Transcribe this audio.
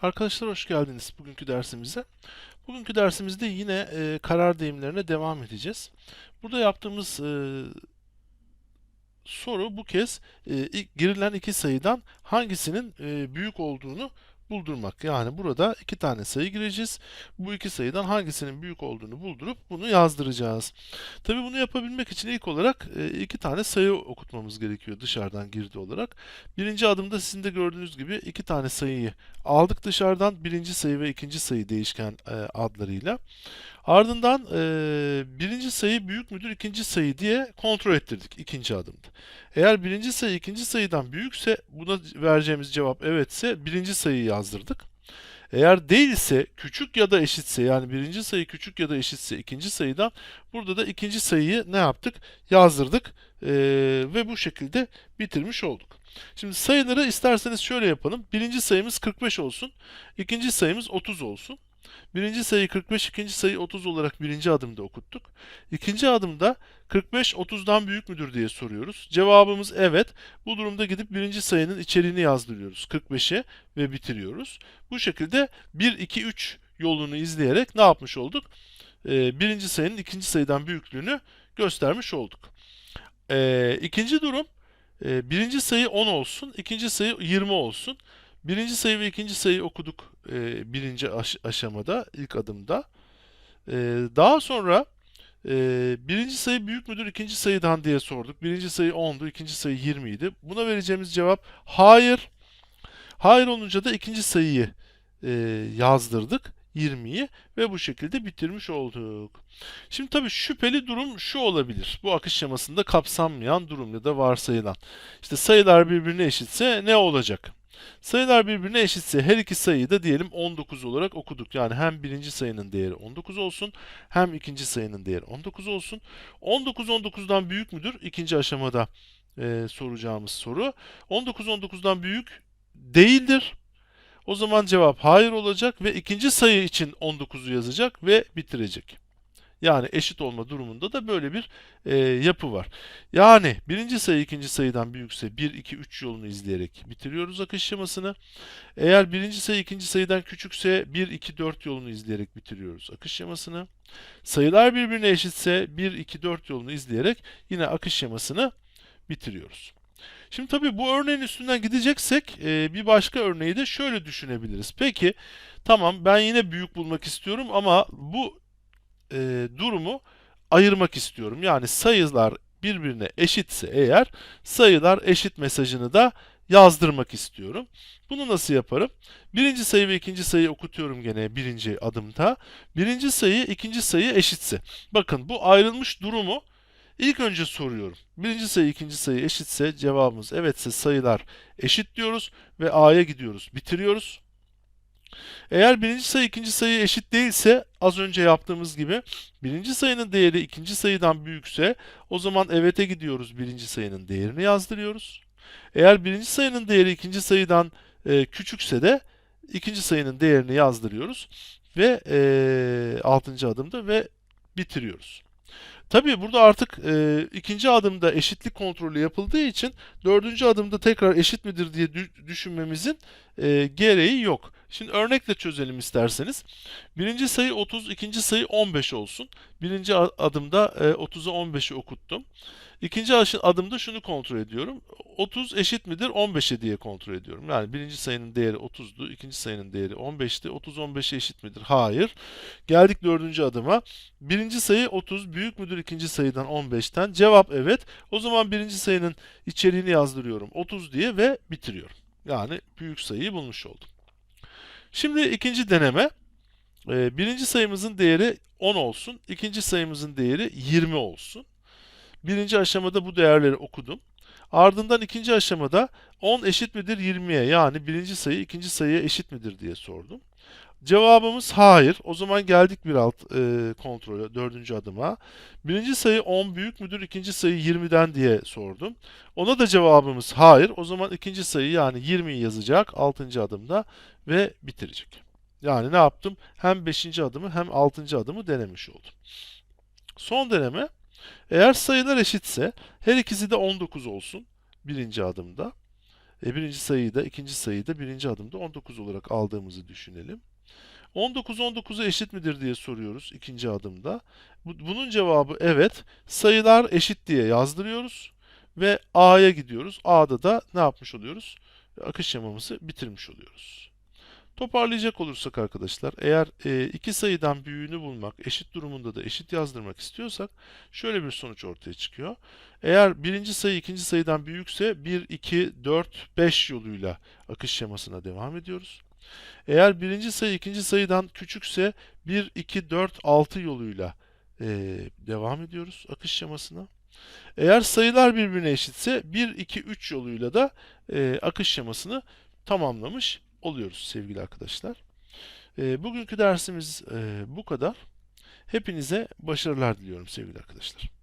Arkadaşlar hoş geldiniz bugünkü dersimize. Bugünkü dersimizde yine e, karar deyimlerine devam edeceğiz. Burada yaptığımız e, soru bu kez e, girilen iki sayıdan hangisinin e, büyük olduğunu buldurmak. Yani burada iki tane sayı gireceğiz. Bu iki sayıdan hangisinin büyük olduğunu buldurup bunu yazdıracağız. Tabii bunu yapabilmek için ilk olarak e, iki tane sayı okutmamız gerekiyor dışarıdan girdi olarak. Birinci adımda sizin de gördüğünüz gibi iki tane sayıyı aldık dışarıdan. Birinci sayı ve ikinci sayı değişken e, adlarıyla. Ardından e, birinci sayı büyük müdür ikinci sayı diye kontrol ettirdik ikinci adımda. Eğer birinci sayı ikinci sayıdan büyükse buna vereceğimiz cevap evetse birinci sayıyı yazdırdık. Eğer değilse küçük ya da eşitse yani birinci sayı küçük ya da eşitse ikinci sayıdan burada da ikinci sayıyı ne yaptık? Yazdırdık Ee, ve bu şekilde bitirmiş olduk. Şimdi sayıları isterseniz şöyle yapalım. Birinci sayımız 45 olsun. ikinci sayımız 30 olsun. Birinci sayı 45, ikinci sayı 30 olarak birinci adımda okuttuk. İkinci adımda 45 30'dan büyük müdür diye soruyoruz. Cevabımız evet. Bu durumda gidip birinci sayının içeriğini yazdırıyoruz 45'e ve bitiriyoruz. Bu şekilde 1, 2, 3 yolunu izleyerek ne yapmış olduk? Ee, birinci sayının ikinci sayıdan büyüklüğünü göstermiş olduk. Ee, ikinci durum e, birinci sayı 10 olsun, ikinci sayı 20 olsun. Birinci sayı ve ikinci sayı okuduk e, birinci aş- aşamada, ilk adımda. E, daha sonra e, birinci sayı büyük müdür ikinci sayıdan diye sorduk. Birinci sayı 10'du, ikinci sayı 20 idi. Buna vereceğimiz cevap hayır. Hayır olunca da ikinci sayıyı e, yazdırdık. 20'yi ve bu şekilde bitirmiş olduk. Şimdi tabii şüpheli durum şu olabilir. Bu akış şemasında kapsanmayan durum ya da varsayılan. İşte sayılar birbirine eşitse ne olacak? Sayılar birbirine eşitse her iki sayıyı da diyelim 19 olarak okuduk. Yani hem birinci sayının değeri 19 olsun hem ikinci sayının değeri 19 olsun. 19 19'dan büyük müdür? İkinci aşamada e, soracağımız soru. 19 19'dan büyük değildir. O zaman cevap hayır olacak ve ikinci sayı için 19'u yazacak ve bitirecek. Yani eşit olma durumunda da böyle bir e, yapı var. Yani birinci sayı ikinci sayıdan büyükse 1, 2, 3 yolunu izleyerek bitiriyoruz akış şemasını. Eğer birinci sayı ikinci sayıdan küçükse 1, 2, 4 yolunu izleyerek bitiriyoruz akış şemasını. Sayılar birbirine eşitse 1, 2, 4 yolunu izleyerek yine akış şemasını bitiriyoruz. Şimdi tabii bu örneğin üstünden gideceksek e, bir başka örneği de şöyle düşünebiliriz. Peki tamam ben yine büyük bulmak istiyorum ama bu e, durumu ayırmak istiyorum. Yani sayılar birbirine eşitse eğer sayılar eşit mesajını da yazdırmak istiyorum. Bunu nasıl yaparım? Birinci sayı ve ikinci sayıyı okutuyorum gene birinci adımda. Birinci sayı ikinci sayı eşitse. Bakın bu ayrılmış durumu ilk önce soruyorum. Birinci sayı ikinci sayı eşitse cevabımız evetse sayılar eşit diyoruz ve A'ya gidiyoruz. Bitiriyoruz. Eğer birinci sayı ikinci sayı eşit değilse az önce yaptığımız gibi birinci sayının değeri ikinci sayıdan büyükse o zaman evet'e gidiyoruz birinci sayının değerini yazdırıyoruz. Eğer birinci sayının değeri ikinci sayıdan e, küçükse de ikinci sayının değerini yazdırıyoruz ve e, altıncı adımda ve bitiriyoruz. Tabii burada artık e, ikinci adımda eşitlik kontrolü yapıldığı için dördüncü adımda tekrar eşit midir diye dü- düşünmemizin e, gereği yok. Şimdi örnekle çözelim isterseniz. Birinci sayı 30, ikinci sayı 15 olsun. Birinci adımda e, 30'a 15'i okuttum. İkinci adımda şunu kontrol ediyorum. 30 eşit midir 15'e diye kontrol ediyorum. Yani birinci sayının değeri 30'du, ikinci sayının değeri 15'ti. 30 15'e eşit midir? Hayır. Geldik dördüncü adıma. Birinci sayı 30 büyük müdür ikinci sayıdan 15'ten? Cevap evet. O zaman birinci sayının içeriğini yazdırıyorum 30 diye ve bitiriyorum. Yani büyük sayıyı bulmuş oldum. Şimdi ikinci deneme. Ee, birinci sayımızın değeri 10 olsun. ikinci sayımızın değeri 20 olsun. Birinci aşamada bu değerleri okudum. Ardından ikinci aşamada 10 eşit midir 20'ye yani birinci sayı ikinci sayıya eşit midir diye sordum. Cevabımız hayır. O zaman geldik bir alt e, kontrole, dördüncü adıma. Birinci sayı 10 büyük müdür, ikinci sayı 20'den diye sordum. Ona da cevabımız hayır. O zaman ikinci sayı yani 20'yi yazacak altıncı adımda ve bitirecek. Yani ne yaptım? Hem beşinci adımı hem altıncı adımı denemiş oldum. Son deneme. Eğer sayılar eşitse her ikisi de 19 olsun birinci adımda. E, birinci sayıyı da ikinci sayıyı da birinci adımda 19 olarak aldığımızı düşünelim. 19 19'a eşit midir diye soruyoruz ikinci adımda. Bu- Bunun cevabı evet. Sayılar eşit diye yazdırıyoruz ve A'ya gidiyoruz. A'da da ne yapmış oluyoruz? Akış şemamızı bitirmiş oluyoruz. Toparlayacak olursak arkadaşlar, eğer e, iki sayıdan büyüğünü bulmak, eşit durumunda da eşit yazdırmak istiyorsak şöyle bir sonuç ortaya çıkıyor. Eğer birinci sayı ikinci sayıdan büyükse 1, 2, 4, 5 yoluyla akış şemasına devam ediyoruz. Eğer birinci sayı ikinci sayıdan küçükse 1, 2, 4, 6 yoluyla e, devam ediyoruz akış şemasına. Eğer sayılar birbirine eşitse 1, 2, 3 yoluyla da e, akış şemasını tamamlamış oluyoruz sevgili arkadaşlar. E, bugünkü dersimiz e, bu kadar. Hepinize başarılar diliyorum sevgili arkadaşlar.